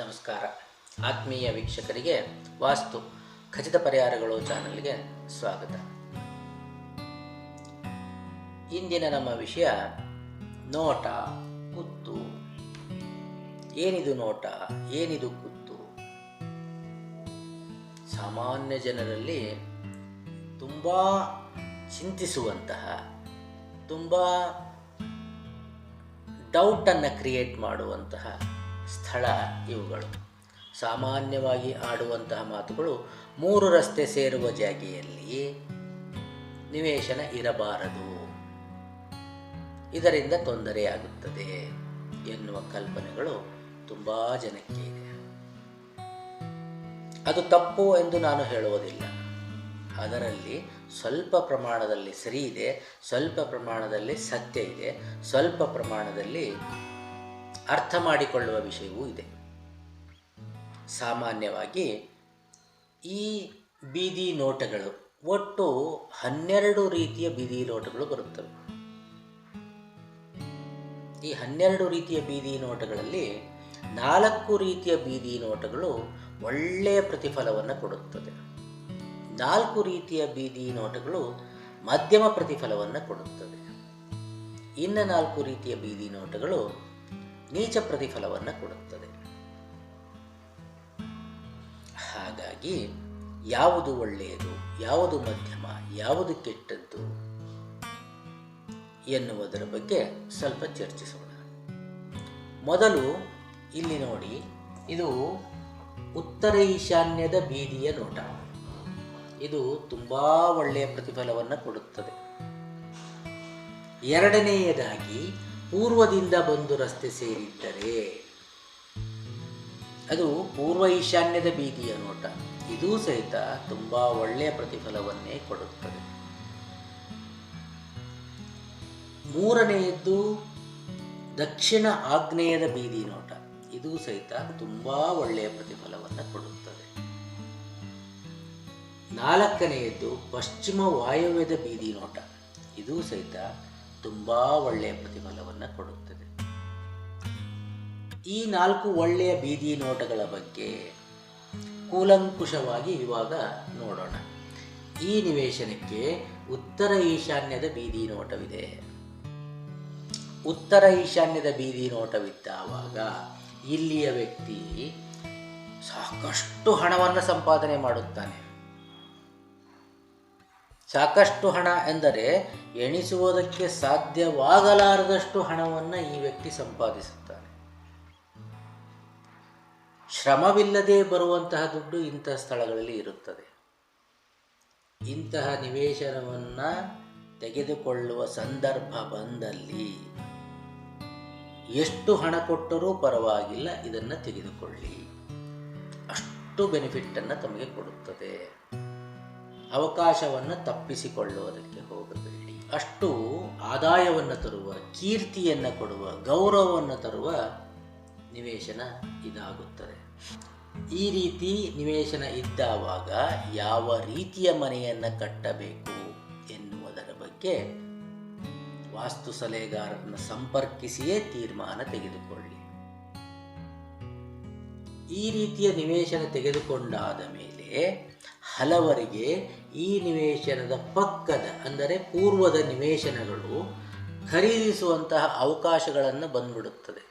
ನಮಸ್ಕಾರ. ಆತ್ಮೀಯ ವೀಕ್ಷಕರಿಗೆ ವಾಸ್ತು ಖಚಿತ ಪರಿಹಾರಗಳು ಚಾನಲ್ಗೆ ಸ್ವಾಗತ. ಇಂದಿನ ನಮ್ಮ ವಿಷಯ ನೋಟ, ಕುತ್ತು. ಏನಿದು ನೋಟ, ಏನಿದು ಕುತ್ತು? ಸಾಮಾನ್ಯ ಜನರಲ್ಲಿ ತುಂಬ ಚಿಂತಿಸುವಂತಹ, ತುಂಬ ಡೌಟನ್ನು ಕ್ರಿಯೇಟ್ ಮಾಡುವಂತಹ ಸ್ಥಳ ಇವುಗಳು. ಸಾಮಾನ್ಯವಾಗಿ ಆಡುವಂತಹ ಮಾತುಗಳು ಮೂರು ರಸ್ತೆ ಸೇರುವ ಜಾಗೆಯಲ್ಲಿ ನಿವೇಶನ ಇರಬಾರದು. ಇದರಿಂದ ತೊಂದರೆಯಾಗುತ್ತದೆ ಎನ್ನುವ ಕಲ್ಪನೆಗಳು ತುಂಬ ಜನಕ್ಕೆ ಇದೆ. ಅದು ತಪ್ಪು ಎಂದು ನಾನು ಹೇಳುವುದಿಲ್ಲ. ಅದರಲ್ಲಿ ಸ್ವಲ್ಪ ಪ್ರಮಾಣದಲ್ಲಿ ಸರಿ ಇದೆ, ಸ್ವಲ್ಪ ಪ್ರಮಾಣದಲ್ಲಿ ಸತ್ಯ ಇದೆ, ಸ್ವಲ್ಪ ಪ್ರಮಾಣದಲ್ಲಿ ಅರ್ಥ ಮಾಡಿಕೊಳ್ಳುವ ವಿಷಯವೂ ಇದೆ. ಸಾಮಾನ್ಯವಾಗಿ ಈ ಬೀದಿ ನೋಟಗಳು ಒಟ್ಟು ಹನ್ನೆರಡು ರೀತಿಯ ಬೀದಿ ನೋಟಗಳು ಬರುತ್ತವೆ. ಈ ಹನ್ನೆರಡು ರೀತಿಯ ಬೀದಿ ನೋಟಗಳಲ್ಲಿ ನಾಲ್ಕು ರೀತಿಯ ಬೀದಿ ನೋಟಗಳು ಒಳ್ಳೆಯ ಪ್ರತಿಫಲವನ್ನು ಕೊಡುತ್ತದೆ ನಾಲ್ಕು ರೀತಿಯ ಬೀದಿ ನೋಟಗಳು ಮಧ್ಯಮ ಪ್ರತಿಫಲವನ್ನು ಕೊಡುತ್ತದೆ ಇನ್ನು ನಾಲ್ಕು ರೀತಿಯ ಬೀದಿ ನೋಟಗಳು ನೀಚ ಪ್ರತಿಫಲವನ್ನು ಕೊಡುತ್ತದೆ. ಹಾಗಾಗಿ ಯಾವುದು ಒಳ್ಳೆಯದು, ಯಾವುದು ಮಧ್ಯಮ, ಯಾವುದು ಕೆಟ್ಟದ್ದು ಎನ್ನುವುದರ ಬಗ್ಗೆ ಸ್ವಲ್ಪ ಚರ್ಚಿಸೋಣ. ಮೊದಲು ಇಲ್ಲಿ ನೋಡಿ, ಇದು ಉತ್ತರ ಈಶಾನ್ಯದ ಬೀದಿಯ ನೋಟ. ಇದು ತುಂಬ ಒಳ್ಳೆಯ ಪ್ರತಿಫಲವನ್ನು ಕೊಡುತ್ತದೆ. ಎರಡನೆಯದಾಗಿ ಪೂರ್ವದಿಂದ ಬಂದು ರಸ್ತೆ ಸೇರಿದ್ದರೆ ಅದು ಪೂರ್ವ ಈಶಾನ್ಯದ ಬೀದಿಯ ನೋಟ. ಇದೂ ಸಹಿತ ತುಂಬ ಒಳ್ಳೆಯ ಪ್ರತಿಫಲವನ್ನೇ ಕೊಡುತ್ತದೆ. ಮೂರನೆಯದ್ದು ದಕ್ಷಿಣ ಆಗ್ನೇಯದ ಬೀದಿ ನೋಟ. ಇದೂ ಸಹಿತ ತುಂಬ ಒಳ್ಳೆಯ ಪ್ರತಿಫಲವನ್ನು ಕೊಡುತ್ತದೆ. ನಾಲ್ಕನೆಯದ್ದು ಪಶ್ಚಿಮ ವಾಯವ್ಯದ ಬೀದಿ ನೋಟ. ಇದೂ ಸಹಿತ ತುಂಬ ಒಳ್ಳೆಯ ಪ್ರತಿಫಲವನ್ನು ಕೊಡುತ್ತದೆ. ಈ ನಾಲ್ಕು ಒಳ್ಳೆಯ ಬೀದಿ ನೋಟಗಳ ಬಗ್ಗೆ ಕೂಲಂಕುಷವಾಗಿ ಇವಾಗ ನೋಡೋಣ. ಈ ನಿವೇಶನಕ್ಕೆ ಉತ್ತರ ಈಶಾನ್ಯದ ಬೀದಿ ನೋಟವಿದೆ. ಉತ್ತರ ಈಶಾನ್ಯದ ಬೀದಿ ನೋಟವಿದ್ದಾವಾಗ ಇಲ್ಲಿಯ ವ್ಯಕ್ತಿ ಸಾಕಷ್ಟು ಹಣವನ್ನು ಸಂಪಾದನೆ ಮಾಡುತ್ತಾನೆ. ಸಾಕಷ್ಟು ಹಣ ಎಂದರೆ ಎಣಿಸುವುದಕ್ಕೆ ಸಾಧ್ಯವಾಗಲಾರದಷ್ಟು ಹಣವನ್ನು ಈ ವ್ಯಕ್ತಿ ಸಂಪಾದಿಸುತ್ತಾನೆ. ಶ್ರಮವಿಲ್ಲದೆ ಬರುವಂತಹ ದುಡ್ಡು ಇಂತಹ ಸ್ಥಳಗಳಲ್ಲಿ ಇರುತ್ತದೆ. ಇಂತಹ ನಿವೇಶನವನ್ನು ತೆಗೆದುಕೊಳ್ಳುವ ಸಂದರ್ಭ ಬಂದಲ್ಲಿ ಎಷ್ಟು ಹಣ ಕೊಟ್ಟರೂ ಪರವಾಗಿಲ್ಲ, ಇದನ್ನು ತೆಗೆದುಕೊಳ್ಳಿ. ಅಷ್ಟು ಬೆನಿಫಿಟ್ಟನ್ನು ತಮಗೆ ಕೊಡುತ್ತದೆ. ಅವಕಾಶವನ್ನು ತಪ್ಪಿಸಿಕೊಳ್ಳುವುದಕ್ಕೆ ಹೋಗಬೇಡಿ. ಅಷ್ಟು ಆದಾಯವನ್ನು ತರುವ, ಕೀರ್ತಿಯನ್ನು ಕೊಡುವ, ಗೌರವವನ್ನು ತರುವ ನಿವೇಶನ ಇದಾಗುತ್ತದೆ. ಈ ರೀತಿ ನಿವೇಶನ ಇದ್ದಾವಾಗ ಯಾವ ರೀತಿಯ ಮನೆಯನ್ನು ಕಟ್ಟಬೇಕು ಎನ್ನುವುದರ ಬಗ್ಗೆ ವಾಸ್ತು ಸಲಹೆಗಾರರನ್ನು ಸಂಪರ್ಕಿಸಿಯೇ ತೀರ್ಮಾನ ತೆಗೆದುಕೊಳ್ಳಿ. ಈ ರೀತಿಯ ನಿವೇಶನ ತೆಗೆದುಕೊಂಡಾದ ಮೇಲೆ ಹಲವರಿಗೆ ಈ ನಿವೇಶನದ ಪಕ್ಕದ, ಅಂದರೆ ಪೂರ್ವದ ನಿವೇಶನಗಳು ಖರೀದಿಸುವಂತಹ ಅವಕಾಶಗಳನ್ನು ಬಂದ್ಬಿಡುತ್ತದೆ.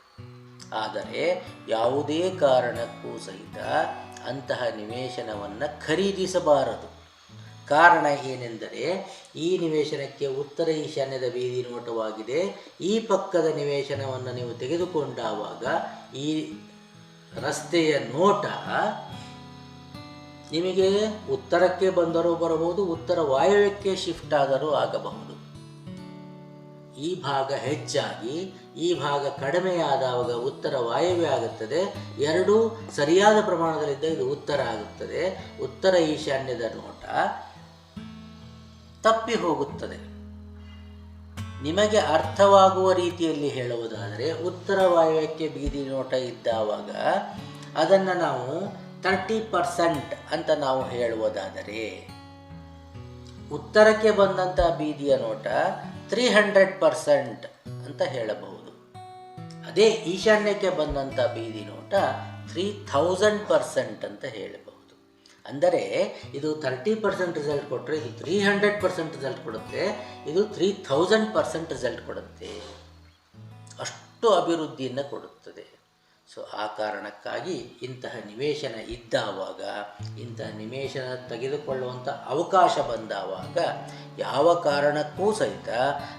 ಆದರೆ ಯಾವುದೇ ಕಾರಣಕ್ಕೂ ಸಹಿತ ಅಂತಹ ನಿವೇಶನವನ್ನು ಖರೀದಿಸಬಾರದು. ಕಾರಣ ಏನೆಂದರೆ, ಈ ನಿವೇಶನಕ್ಕೆ ಉತ್ತರ ಈಶಾನ್ಯದ ಬೀದಿ ನೋಟವಾಗಿದೆ. ಈ ಪಕ್ಕದ ನಿವೇಶನವನ್ನು ನೀವು ತೆಗೆದುಕೊಂಡಾಗ ಈ ರಸ್ತೆಯ ನೋಟ ನಿಮಗೆ ಉತ್ತರಕ್ಕೆ ಬಂದರೂ ಬರಬಹುದು, ಉತ್ತರ ವಾಯುವ್ಯಕ್ಕೆ ಶಿಫ್ಟ್ ಆದರೂ ಆಗಬಹುದು. ಈ ಭಾಗ ಹೆಚ್ಚಾಗಿ, ಈ ಭಾಗ ಕಡಿಮೆಯಾದಾಗ ಉತ್ತರ ವಾಯುವ್ಯ ಆಗುತ್ತದೆ. ಎರಡೂ ಸರಿಯಾದ ಪ್ರಮಾಣದಲ್ಲಿದ್ದ ಇದು ಉತ್ತರ ಆಗುತ್ತದೆ. ಉತ್ತರ ಈಶಾನ್ಯದ ನೋಟ ತಪ್ಪಿ ಹೋಗುತ್ತದೆ. ನಿಮಗೆ ಅರ್ಥವಾಗುವ ರೀತಿಯಲ್ಲಿ ಹೇಳುವುದಾದರೆ, ಉತ್ತರ ವಾಯುವ್ಯಕ್ಕೆ ಬೀದಿ ನೋಟ ಇದ್ದಾವಾಗ ಅದನ್ನು ನಾವು ತರ್ಟಿ ಪರ್ಸೆಂಟ್ ಅಂತ ನಾವು ಹೇಳುವುದಾದರೆ, ಉತ್ತರಕ್ಕೆ ಬಂದಂಥ ಬೀದಿಯ ನೋಟ ತ್ರೀ ಹಂಡ್ರೆಡ್ ಪರ್ಸೆಂಟ್ ಅಂತ ಹೇಳಬಹುದು. ಅದೇ ಈಶಾನ್ಯಕ್ಕೆ ಬಂದಂಥ ಬೀದಿ ನೋಟ ತ್ರೀ ಥೌಸಂಡ್ ಪರ್ಸೆಂಟ್ ಅಂತ ಹೇಳಬಹುದು. ಅಂದರೆ, ಇದು ತರ್ಟಿ ಪರ್ಸೆಂಟ್ ರಿಸಲ್ಟ್ ಕೊಟ್ಟರೆ ಇದು ತ್ರೀ ಹಂಡ್ರೆಡ್ ಪರ್ಸೆಂಟ್ ರಿಸಲ್ಟ್ ಕೊಡುತ್ತೆ, ಇದು ತ್ರೀ ಥೌಸಂಡ್ ಪರ್ಸೆಂಟ್ ರಿಸಲ್ಟ್ ಕೊಡುತ್ತೆ. ಅಷ್ಟು ಅಭಿವೃದ್ಧಿಯನ್ನು ಕೊಡುತ್ತದೆ. ಸೊ ಆ ಕಾರಣಕ್ಕಾಗಿ ಇಂತಹ ನಿವೇಶನ ಇದ್ದಾವಾಗ, ಇಂತಹ ನಿವೇಶನ ತೆಗೆದುಕೊಳ್ಳುವಂಥ ಅವಕಾಶ ಬಂದಾವಾಗ ಯಾವ ಕಾರಣಕ್ಕೂ ಸಹಿತ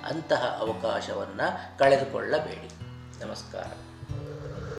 ಅಂತಹ ಅವಕಾಶವನ್ನು ಕಳೆದುಕೊಳ್ಳಬೇಡಿ. ನಮಸ್ಕಾರ.